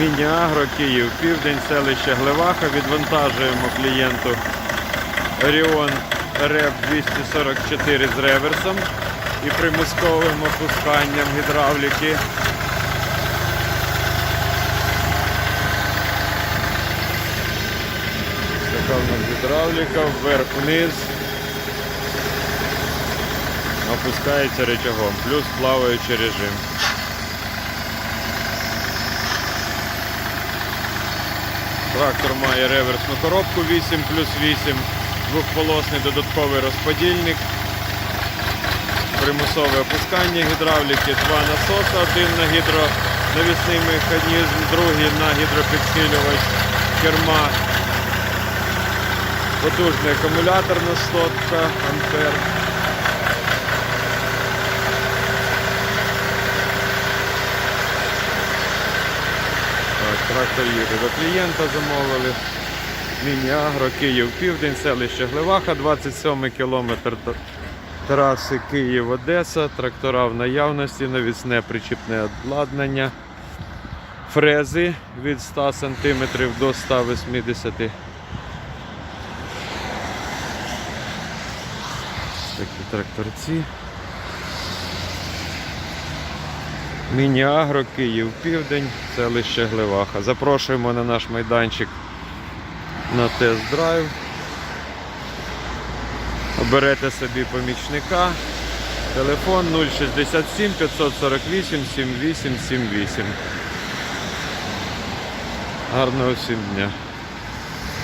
Міні-Агро, Київ, Південь, селище Глеваха. Відвантажуємо клієнту Оріон РЕП 244 з реверсом і примусковим опусканням гідравліки. Така в нас гідравліка, вверх-вниз. Опускається речагом, плюс плаваючий режим. Трактор має реверсну коробку 8 плюс 8, двохполосний додатковий розподільник, примусове опускання гідравліки, два насоси, один на гідронавісний механізм, другий на гідропідсилювач керма, потужний акумулятор на 100 ампер. Так, трактор їде до клієнта замовили. Міні-Агро, Київ, Південь, селище Глеваха, 27 кілометр траси Київ-Одеса, трактора в наявності, навісне причіпне обладнання, фрези від 100 см до 180 Такі тракторці. Міні-Агро, Київ, Південь, селище Глеваха. Запрошуємо на наш майданчик на тест-драйв. Оберете собі помічника. Телефон 067 548 7878. Гарного всім дня.